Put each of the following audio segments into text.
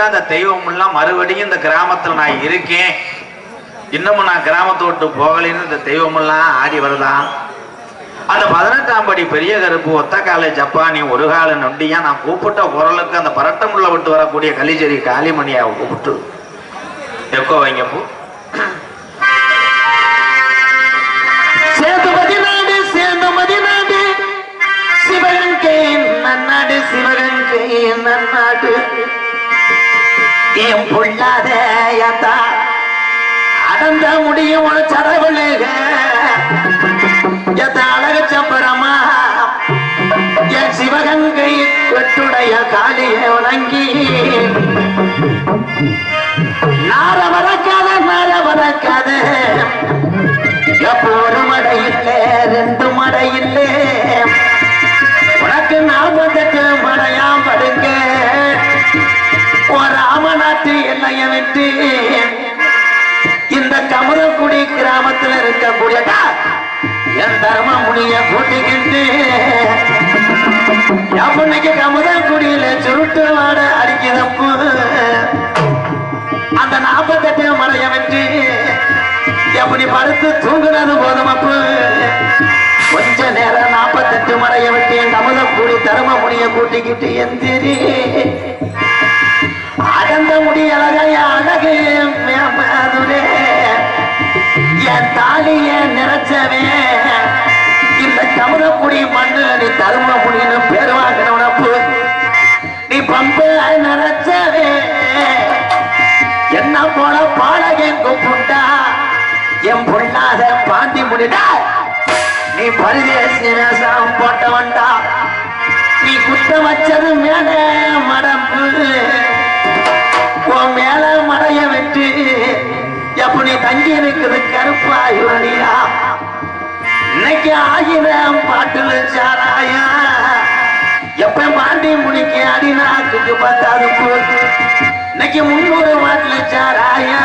நான் அந்த தெய்வம் எல்லாம் மறுபடியும் இந்த கிராமத்துல நான் இருக்கேன். இன்னமும் நான் கிராமத்தை விட்டு போகலைன்னு இந்த தெய்வமெல்லாம் ஆடி வருதான் அந்த பதினெட்டாம் படி பெரிய கருப்பு ஒத்த காலை ஜப்பானி ஒரு கால நொண்டியா நான் கூப்பிட்ட குரலுக்கு அந்த பரட்டமுள்ள விட்டு வரக்கூடிய கலிச்சேரி காளிமணியாவை கூப்பிட்டு. எக்கோ வைங்க பூ. நாடு சேதுமதி நாடு. சிவகங்கை நன்னாடு சிவகங்கை நன்னாடு. என் பொல்லாத அடந்த முடியும் ஒரு சரவழுக எத்த அழக சம்பரமா? என் சிவகங்கை வெட்டுடைய காலியை வணங்கி நார வரக்காத நார வரக்காத எப்போ ஒரு மடை ரெண்டு மடை நாட்டு என்னைய விட்டு இந்த கமரக்குடி கிராமத்துல இருக்கக்கூடிய என் தர்ம முடிய கூட்டிக்கிட்டு எப்பனைக்கு கமரக்குடியில சுருட்டு வாட அடிக்கிறப்போ அந்த நாற்பத்தெட்டு மலைய விட்டு எப்படி படுத்து தூங்குனது போதுமப்பு கொஞ்ச நேரம் நாற்பத்தெட்டு மலைய விட்டு என் கமல தர்ம முடிய கூட்டிக்கிட்டு எந்திரி. அடந்த முடி அழகைய அழகு மேமாதுரே என் தாலிய நிறைச்சவே. இந்த கமலக்குடி மண்ணில் நீ தரும முடின்னு பேர் வாங்கினவனப்பு நீ பம்ப நினைச்சவே என்ன போல பாடகன் கூப்பிட்டா? என் பொண்ணாத பாண்டி முடிடா நீ பரிதேசி வேஷம் போட்டவன்டா. நீ குத்த வச்சது மேலே மடம்பு உன் மேல மடைய வெட்டு எப்ப நீ தங்கி இருக்குது கருப்பாயுடியா இன்னைக்கு ஆயிரம் பாட்டுல சாராயா. எப்ப பாண்டி முடிக்க அடிநாக்குக்கு பத்தாது போச்சு இன்னைக்கு முன்னூறு வாட்டில சாராயா.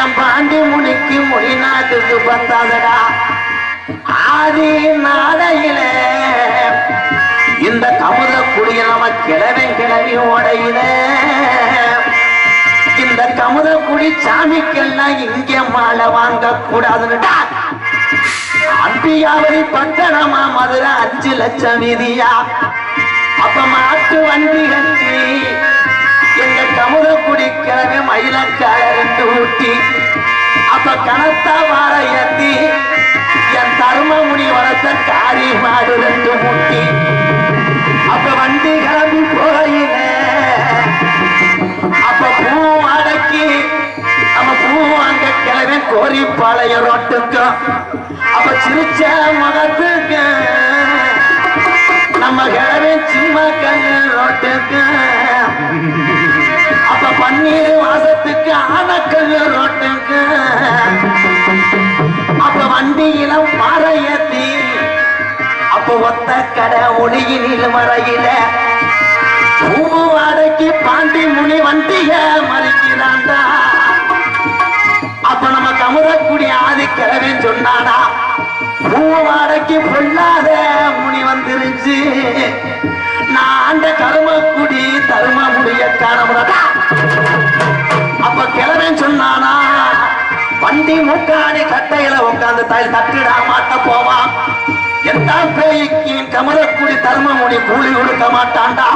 என் பாண்டி முனிக்கு மொழி நாட்டுக்கு பத்தாதடா ஆதி நாடையில இந்த கமுத குடியில் நம்ம கிழவன் கிழவி உடையில இந்த கமுத சாமிக்கெல்லாம் இங்கே மாலை வாங்க கூடாதுன்னுடா அம்பியாவதி பட்டணமா மதுரை அஞ்சு லட்சம் வீதியா அப்ப மாட்டு வண்டி கட்டி எங்க கமுத குடிக்கிறவே மயிலக்கார ரெண்டு ஊட்டி. அப்ப கனத்தா வார ஏத்தி என் தர்ம முடி வளர்த்த காரி மாடு ரெண்டு ஊட்டி கிளம்பி பழைய ரோட்டுக்கு. அப்ப சிரிச்ச மகத்துக்கு. நம்ம கிளம்பி சின்ன கல்லு ரோட்டுக்கு. அப்ப பன்னீர் வாசத்துக்கு ஆனக்கல்லு ரோட்டுக்கு. அப்ப வண்டியில பாறை ஏத்தி. அப்ப ஒத்த கடை ஒளியினில் மறையில. பூ அடக்கி பாண்டி முனி வண்டிய மறைக்கிறான்டா அப்ப நம்ம சொன்னானா? பூவாடைக்கு பூ பொல்லாத முனி வந்துருச்சு. நான் அந்த கருமக்குடி தரும முடிய காணமுடா அப்ப கிழமை சொன்னானா வண்டி முக்காடி கட்டையில உட்காந்து தாய் தட்டிடா மாட்ட போவான் எந்த பேய்க்கு கமலக்குடி தர்மமுடி கூலி கொடுக்க மாட்டான்டா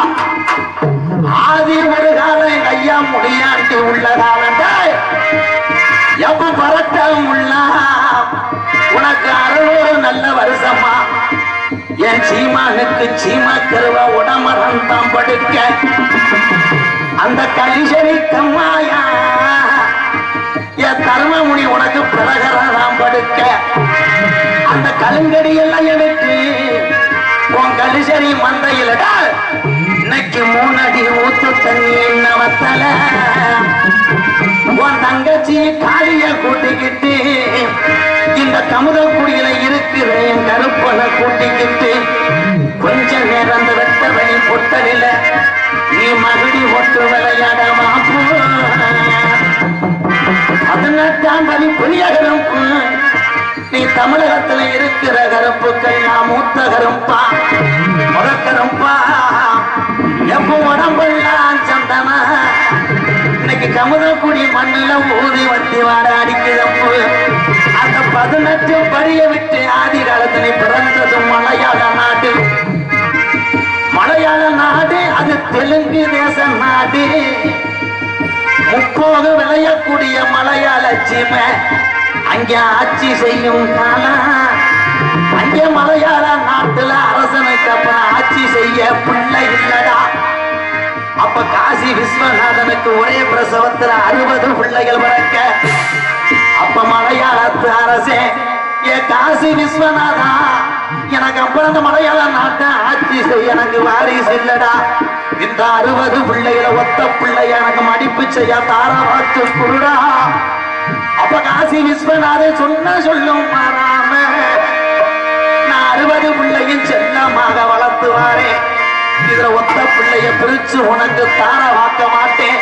எப்ப பரட்டம் உனக்கு அறுநூறு நல்ல வருஷமா? என் சீமானுக்கு சீமா கருவ உடமரம் தான் படுக்க. அந்த கலிசரி கம்மாயா? என் தர்மமுனி உனக்கு பிரகரம் படுக்க. அந்த கலுங்கடி எல்லாம் எடுத்து உன் கலிசரி மந்தையிலடா இன்னைக்கு மூணடி ஊத்து தண்ணி என்ன வத்தலை தமிழகத்துல இருக்கிற கருப்புக்கள் நான் மூத்த கரும்பா முத கருப்பா எப்போ உடம்பெல்லாம் சந்தனா இன்னைக்கு கமுதக்குடி மண்ணில் ஊதி வட்டி வாட அடிக்கிறப்பு அந்த பதினெட்டு படிய விட்டு ஆதி காலத்துல பிறந்ததும் மலையாள நாடு. மலையாள நாடு அது தெலுங்கு தேச நாடு. முப்போது விளையக்கூடிய மலையாள சீமை. அங்கே ஆட்சி செய்யும் காலம் அங்கே மலையாள நாட்டுல அரசனுக்கு அப்ப ஆட்சி செய்ய பிள்ளை இல்லடா. அப்ப காசி விஸ்வநாதனுக்கு ஒரே பிரசவத்துல அறுபது பிள்ளைகள் பிறக்க. அப்ப மலையாளத்து அரசே ஏ காசி விஸ்வநாதா எனக்கு அப்புறம் அந்த மலையாள நாட்டை ஆட்சி செய்ய எனக்கு வாரிசு இல்லடா. இந்த அறுபது பிள்ளைகளை ஒத்த பிள்ளைய எனக்கு மடிப்பு செய்ய தாரவாத்து குருடா. அப்ப காசி விஸ்வநாத சொன்ன சொல்லும் மாறாம நான் அறுபது பிள்ளையும் செல்லமாக வளர்த்துவாரே. இதுல ஒத்த பிள்ளைய பிரிச்சு உனக்கு தார வாக்க மாட்டேன்.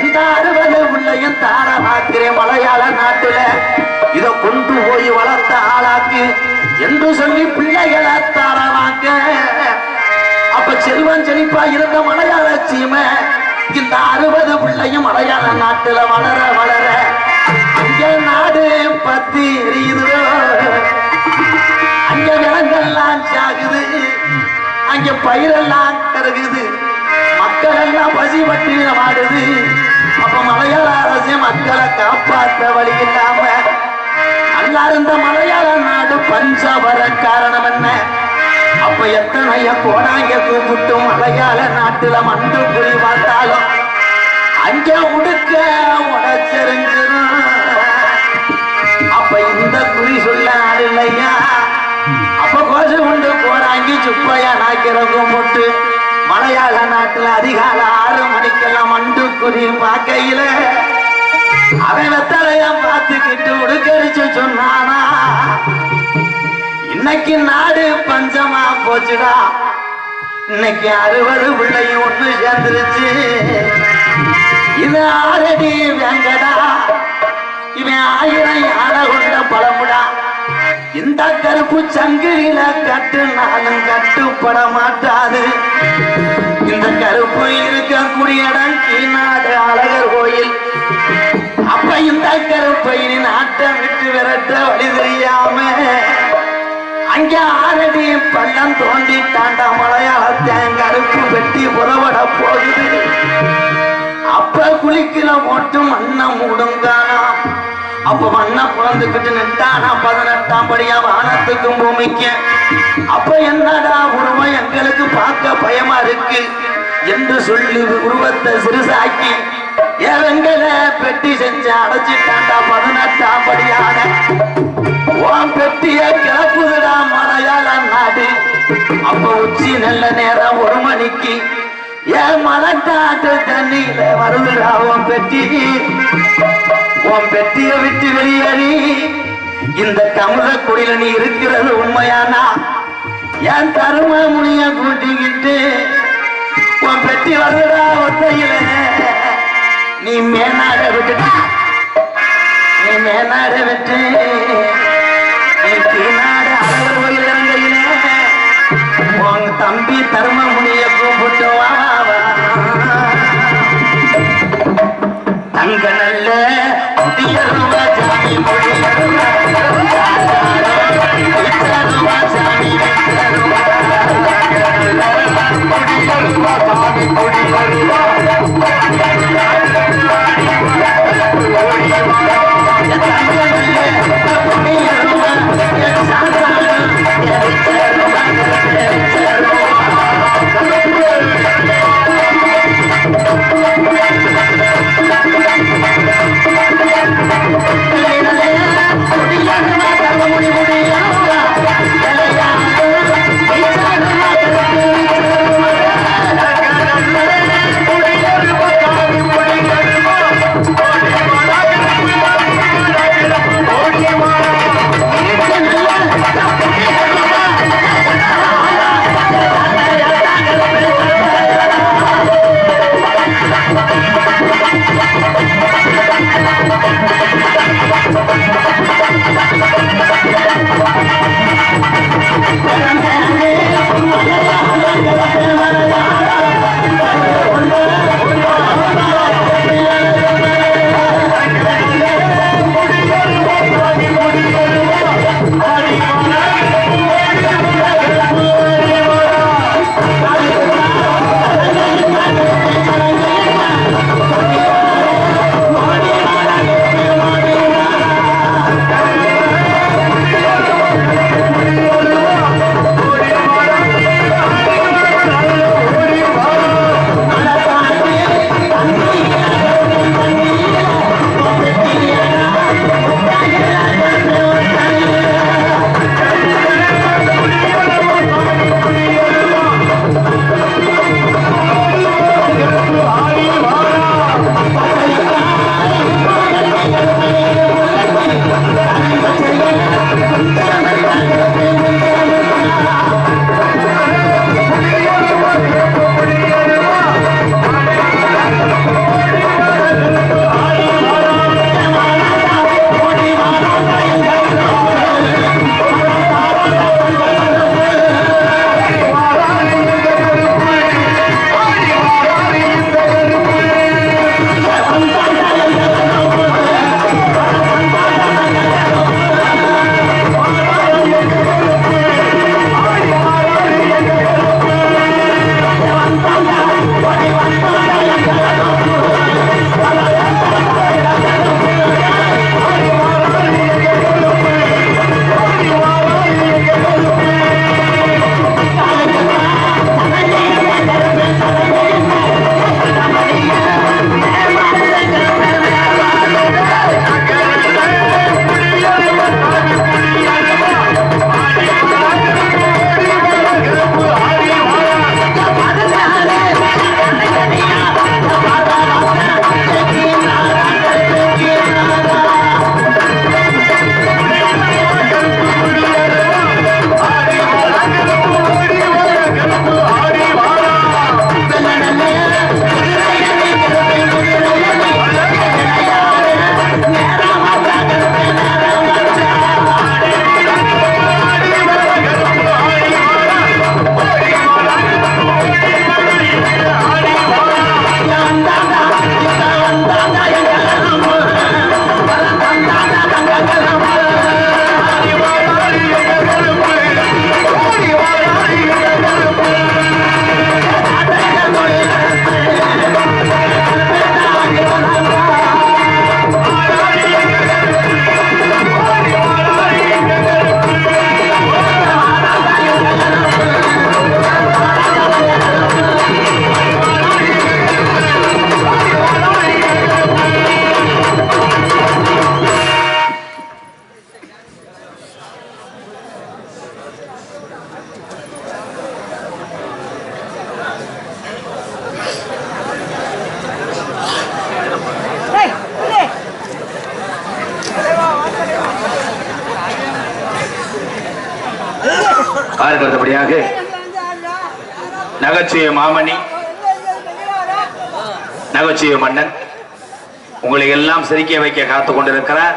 இந்த அறுபது பிள்ளையும் தார வாக்கிறேன் மலையாள நாட்டுல. இத கொண்டு போய் வளர்த்த ஆளாக்கு என்று சொல்லி பிள்ளைகளை தாரவாங்க அப்ப செல்வன் செழிப்பா இருந்த மலையாள சீமை இந்த அறுபது பிள்ளையும் மலையாள நாட்டுல வளர வளர அங்க நாடு பத்தி எரியுதோ அங்க விலங்கெல்லாம் சாகுது. அங்க பயிரெல்லாம் கருகுது. மக்கள் எல்லாம் பசி பட்டியல மாடுது அப்ப மலையாள அரசு மக்களை காப்பாற்ற வழி இல்லாம நல்லா இருந்த மலையாள நாடு பஞ்சம் காரணம் என்ன? அப்ப எத்தனைய கோடாங்க கூப்பிட்டு மலையாள நாட்டுல மண்டு புரி பார்த்தாலும் அங்க உடுக்க உடச்செறிஞ்சிரும் இல்லையா? அப்ப கோசு உண்டு போறாங்கி சுப்பையா நாக்கிறவங்க போட்டு மலையாள நாட்டுல அதிகாலை ஆறு மணிக்கெல்லாம் மண்டு குறி பார்க்கையில அவன் வெத்தலையம் பார்த்துக்கிட்டு உடுக்கரிச்சு சொன்னானா? இன்னைக்கு நாடு பஞ்சமா போச்சுடா. இன்னைக்கு அறுபது பிள்ளையும் ஒண்ணு சேர்ந்துருச்சு. இந்த கருப்பு சங்கிலில கட்டுனாலும் கட்டுப்பட மாட்டாது இந்த கருப்பு இருக்கக்கூடிய இடம் கீழ்நாடு அழகர் கோயில். அப்ப இந்த கருப்பை நாட்டை விட்டு விரட்ட வழி தெரியாம அங்க ஆரடி பள்ளம் தாண்டா மலையாளத்தேன் கருப்பு வெட்டி உறவட போகுது. அப்ப குளிக்கல மட்டும் அண்ணம் மூடுங்கானா அப்ப மண்ணை குழந்துக்கிட்டு நின்றானா பதினெட்டாம் படியா வானத்துக்கும் பூமிக்கு. அப்ப என்னடா உருவம் எங்களுக்கு பார்க்க பயமா இருக்கு என்று சொல்லி உருவத்தை சிறுசாக்கி ஏவங்கள பெட்டி செஞ்சு அடைச்சிட்டாண்டா பதினெட்டாம் படியான உன் பெட்டிய கிளப்புதுடா மலையாள நாடு. அப்ப உச்சி நல்ல நேரம் ஒரு மணிக்கு ஏன் மலட்டாட்டு தண்ணியில வருதுடா உன் பெட்டி? உன் பெட்டிய விட்டு வெளியேறி இந்த கமுத குடியில நீ இருக்கிறது உண்மையானா? என் தரும முனிய கூட்டிக்கிட்டு உன் பெட்டி வருதுடா ஒத்தையில. நீ மேனாட விட்டுட்டா. நீ மேனாட விட்டு. நீ தீநாடு அழகர் கோயில் இறங்கையிலே. உன் தம்பி தர்ம முனிய கூப்பிட்டு வா வா. தங்க நல்ல يا عمر جاني ويڙه سري நகைச்சுவை மாமணி. நகைச்சுவை மன்னன். உங்களை எல்லாம் சிரிக்க வைக்க காத்து கொண்டிருக்கிறார்.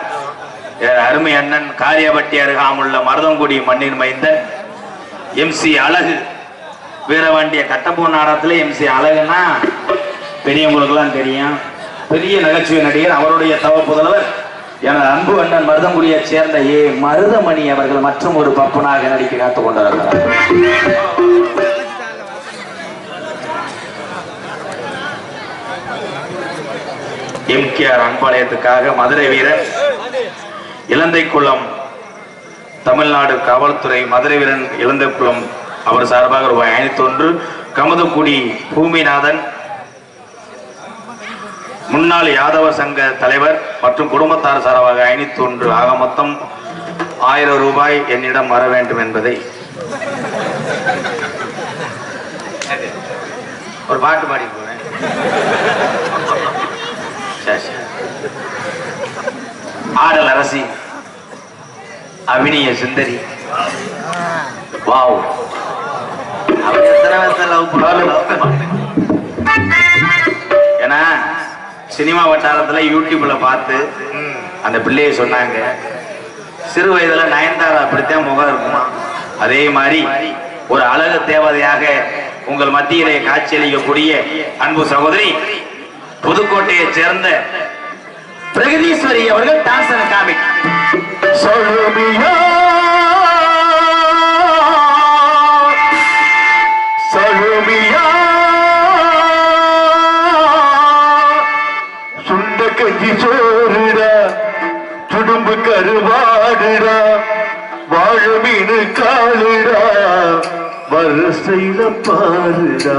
என் அருமை அண்ணன் காரியப்பட்டி அருகாமுள்ள மருதங்குடி மண்ணின் மைந்தன் எம்சி அழகு. வீரவாண்டிய கட்டப்பூ நாடகத்துல எம்சி அழகுன்னா பெரியவங்களுக்கெல்லாம் தெரியும். பெரிய நகைச்சுவை நடிகர் அவருடைய தவ புதல்வர் எனது அன்பு அண்ணன் மருதங்குடியை சேர்ந்த ஏ மருதமணி அவர்கள் மற்றும் ஒரு பப்பனாக நடிக்க காத்துக் கொண்டிருக்கிறார். எம்கேஆர் அன்பாளையத்துக்காக மதுரை வீரர் இலந்தை குளம் தமிழ்நாடு காவல்துறை மதுரை வீரன் இலந்தை குளம் அவர் சார்பாக ரூபாய் ஐநூத்தி ஒன்று கமதக்குடி பூமிநாதன் முன்னாள் யாதவ சங்க தலைவர் மற்றும் குடும்பத்தார் சார்பாக ஐநூத்தி ஒன்று. ஆக மொத்தம் ஆயிரம் ரூபாய் என்னிடம் வர வேண்டும் என்பதை. ஒரு பாட்டு பாடி போறேன். ஆடல் அரசி அபினிய சுந்தரி. வாவ். அவன் எத்தனை வருஷம் லவ் பண்ணாலும் ஏன்னா சினிமா வட்டாரத்துல யூடியூப்ல பார்த்து அந்த பிள்ளைய சொன்னாங்க சிறு வயதுல நயன்தாரா அப்படித்தான் முகம் இருக்குமா? அதே மாதிரி ஒரு அழகு தேவதையாக உங்கள் மத்தியிலே காட்சியளிக்கக்கூடிய அன்பு சகோதரி புதுக்கோட்டையைச் சேர்ந்த பிரகதீஸ்வரி அவர்கள் டான்ஸ் காமி சழுமியா சழுமியா சுண்ட கஞ்சி சோறுடா துடும்பு கருவாடுடா வாழ மீனு காலுடா வரிசையில பாருடா.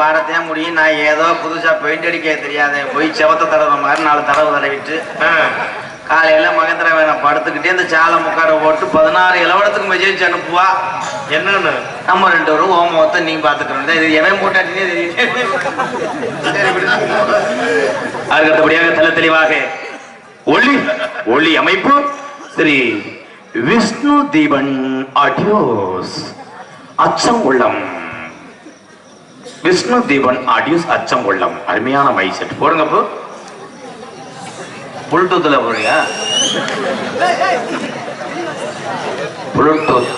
பாடத்தையும் முடியும். நான் ஏதோ புதுசா பெயிண்ட் அடிக்க தெரியாத. போய் செவத்த தடவை மாதிரி நாலு தடவை தடவிட்டு காலையில மகேந்திர வேலை படுத்துக்கிட்டே இந்த சாலை முக்காட போட்டு பதினாறு இலவடத்துக்கு மெசேஜ் அனுப்புவா. என்னன்னு? நம்ம ரெண்டு பேரும் ஓமத்தை நீ பாத்துக்கிறோம் இது எவன் போட்டாட்டினே தெரியுது. சரி, விடு. அதுக்கு அடுத்தபடியாக தெல தெளிவாக. ஒளி ஒளி அமைப்பு சரி விஷ்ணு தீபன் ஆடியோஸ். அச்சம் உள்ளம். விஷ்ணு தீபன் ஆடியோஸ் அச்சம் உள்ளம் அருமையான மை செட் போடுங்க அப்போ புல்டூத்துல போறியா புல்டூத்